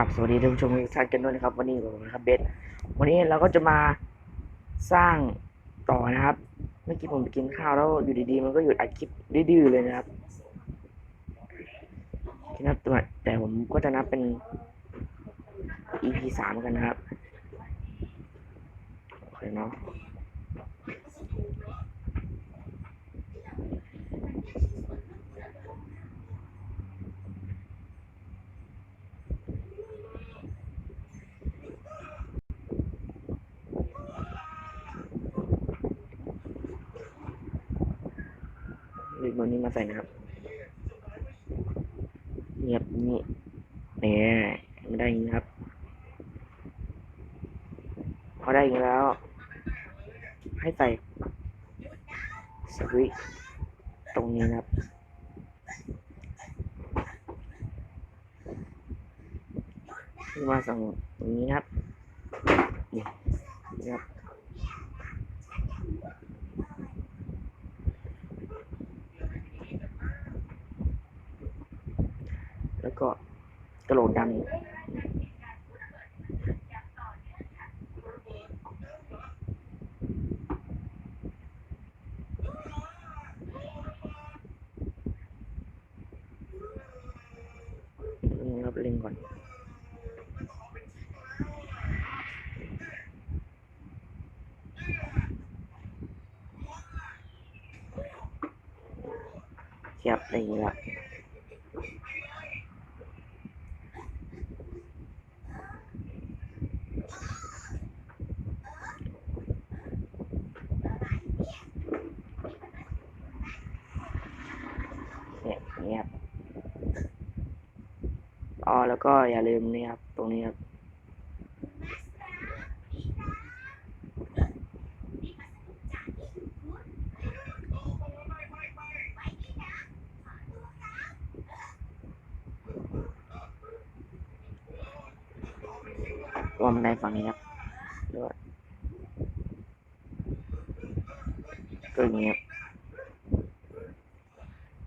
กับสวัสดีท่านผู้ชมทุกท่านกันด้วยนะครับ วันนี้ผมนะครับเบสวันนี้เราก็จะมาสร้างต่อนะครับ เมื่อกี้ผมไปกินข้าวแล้วอยู่ดีๆ มันก็หยุดอัดคลิปดื้อๆเลยนะครับนะครับแต่แต่ผมก็จะนับเป็น EP สามกันนะครับโอเคเนาะ เรีกตัวนี้มาใส่นะครับเงียบนี่เนี่ยไม่ได้ยางนี้นะครับพอได้ย่างนี้แล้ว ให้ใส่สวิตตรงนี้นะครับมาสั่งตรงนี้ครับนี่ครับ แล้วก็กระโหลกดำอีกนี่ครับเล็งก่อนเทียบอะไรอย่างนี้ละเนี่ยอย่างเงี้ยครับอ๋อ แล้วก็อย่าลืมนี่ครับ ตรงนี้ครับ รวมในฝั่งนี้ครับด้วยก็อย่างเงี้ยบ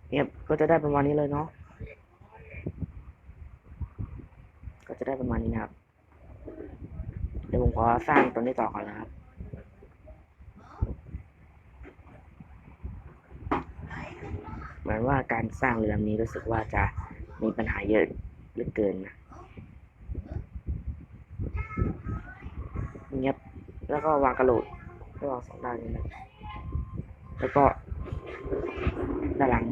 เนี่ยก็จะได้ประมาณนี้เลยเนาะ ก็ จะได้ประมาณนี้นะครับ เดี๋ยวผมขอสร้างตัวนี้ต่อก่อนนะครับ เหมือนว่าการสร้างเรือลำนี้รู้สึกว่าจะมีปัญหาเยอะเหลือเกินนะเงียบแล้วก็วางกระโหลกระหว่างสองด้านนี้นะแล้วก็ด้านหลัง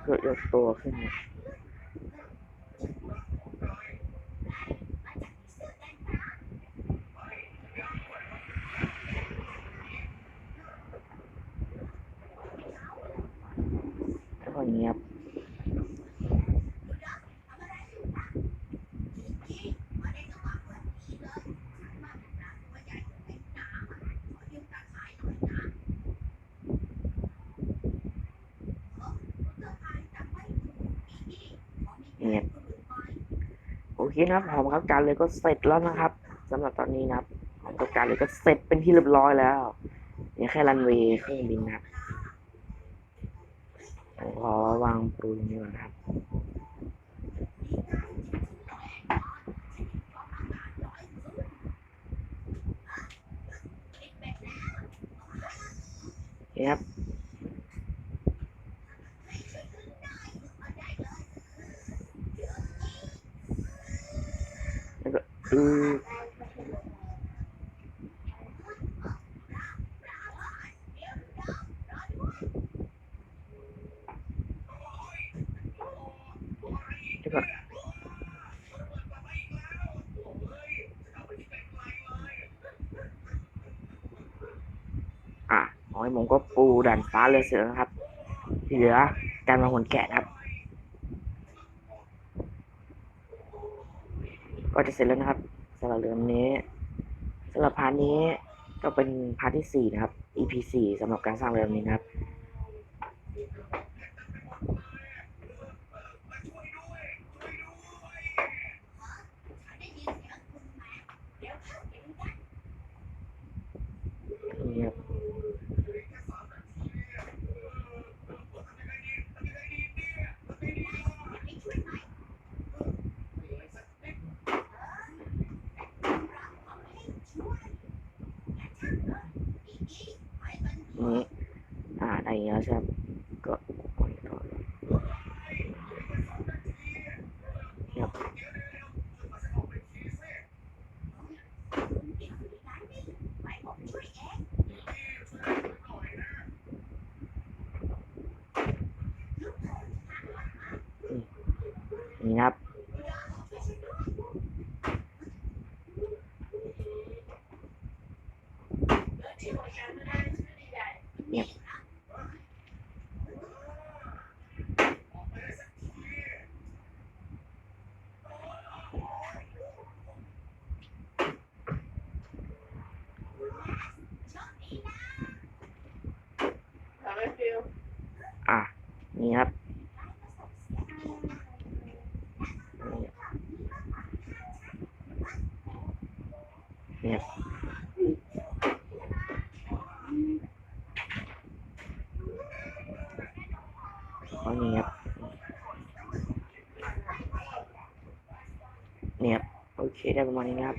เพื่อยกตัวขึ้นนะ เนี่ยโอเคนะครับหอมครับการเลยก็เสร็จแล้วนะครับสำหรับตอนนี้นะครับหอมกับการเลยก็เสร็จเป็นที่เรียบร้อยแล้วเนี่ยแค่รันเวย์เครื่องบินนะผมขอวางปูนนี้ก่อนครับนี่ครับ แล้วก็อือแล้วก็อะหอยผมก็ปูด่านฟ้าเลยเสร็จแล้วครับ ที่เหลือการวางผลแกะครับ ก็จะเสร็จแล้วนะครับสำหรับเรื่องนี้สำหรับพาร์ทนี้ก็เป็นพาร์ทที่สี่นะครับ EP สี่สำหรับการสร้างเรืองนี้นะครับนี่ครับ อย่างเงี้ยใช่ไหมก็ปล่อยต่อนครับนี่ครับ เนี่ย ทำให้ฟิล อะ นี่ครับเนี่ยเอานี่ครับเนี่ยครับโอเคได้ประมาณนี้นะครับ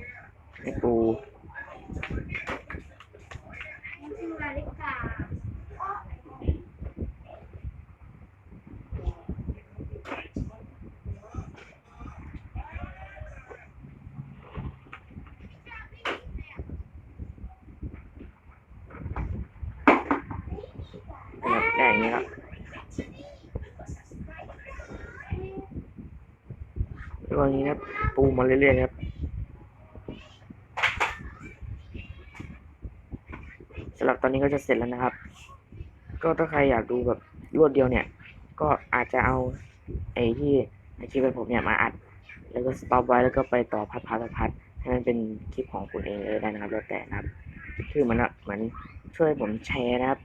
ให้ปู นาฬิกา เนี่ยได้อย่างนี้แล้ว ระหว่างนี้นะครับปูมาเรื่อยๆครับสำหรับตอนนี้ก็จะเสร็จแล้วนะครับ ก็ถ้าใครอยากดูแบบรวดเดียวเนี่ย ก็อาจจะเอาไอ้ที่ไอคลิปของผมเนี่ยมาอัด แล้วก็สต็อปไว้แล้วก็ไปต่อพัดพัดพัดให้มันเป็นคลิปของคุณเองเลยได้นะครับแล้วแต่นะครับ คือมันอะเหมือนช่วยผมแชร์นะครับ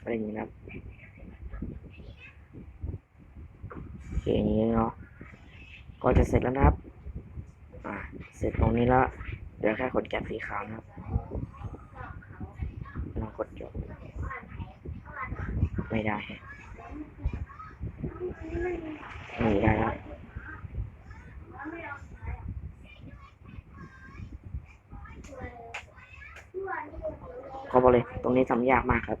อะไรอย่างนี้นะครับโอเคอย่างนี้เนาะ ก็จะเสร็จแล้วนะครับ อ่า เสร็จตรงนี้แล้ว เดี๋ยวแค่กดแกะสีขาวนะครับลองกดจบ ไม่ได้นี่ได้แล้วขอบอกเลย ตรงนี้ทำยากมากครับ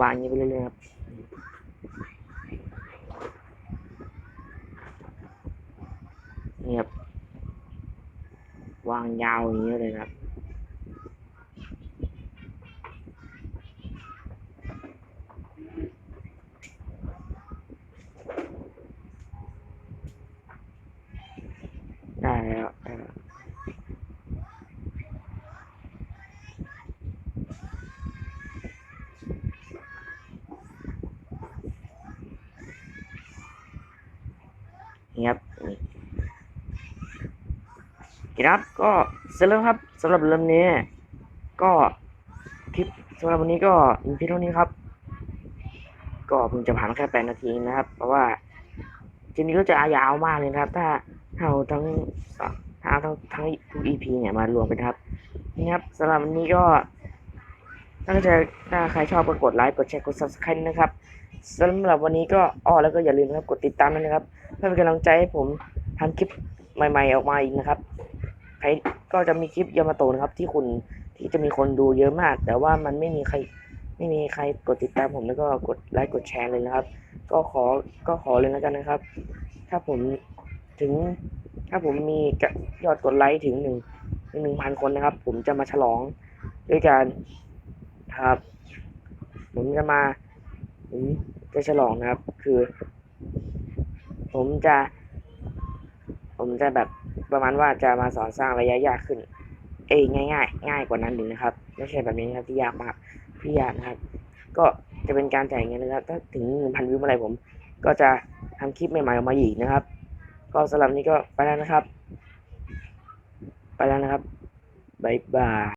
วางอย่างนี้ไปเรื่อยๆครับนี่ครับวางยาวอย่างนี้เลยครับ ได้แล้วได้แล้วนี่ครับนี่ โอเครับก็เสร็จแล้วครับสำหรับเรื่องนี้ ก็คลิปสำหรับวันนี้ก็มีเพียงเท่านี้ครับ ก็เพิ่งจะผ่านแค่แปดนาทีนะครับ เพราะว่าคลิปนี้ก็จะยาวมากเลยนะครับ ถ้าเอาทั้งถ้าเอาทั้งทั้งทุก EP เนี่ยมารวมกันครับนี่ครับสำหรับวันนี้ก็ถ้าจะถ้าใครชอบก็กดไลค์กดแชร์กด subscribe นะครับสำหรับวันนี้ก็อ้อแล้วก็อย่าลืมนะครับกดติดตามด้วยนะครับ เพื่อเป็นกำลังใจให้ผมทำคลิปใหม่ ๆ ออกมาอีกนะครับ ครก็จะมีคลิปยามาโตนะครับ ที่คุณที่จะมีคนดูเยอะมาก แต่ว่ามันไม่มีใครไม่มีใครกดติดตามผมแล้วก็กดไลค์กดแชร์เลยนะครับ ก็ขอก็ขอเลยแล้วกันนะครับ ถ้าผมถึงถ้าผมมียอดกดไลค์ถึงหนึ่งหนึ่งพันคนนะครับ ผมจะมาฉลองด้วยการครับ ผมจะมาผมจะฉลองนะครับ คือ ผมจะ ผมจะแบบ ประมาณว่าจะมาสอนสร้างระยะยากขึ้น เอ้ยง่ายง่ายง่ายกว่านั้นหนึ่งนะครับ ไม่ใช่แบบนี้นะครับที่ยากมากที่ยากนะครับ ก็จะเป็นการจ่ายเงินนะครับ ถ้าถึงหนึ่งพันวิวเมื่อไหร่ผม ก็จะทำคลิปใหม่ๆออกมาอีกนะครับ ก็สำหรับนี้ก็ไปแล้วนะครับ ไปแล้วนะครับบายบาย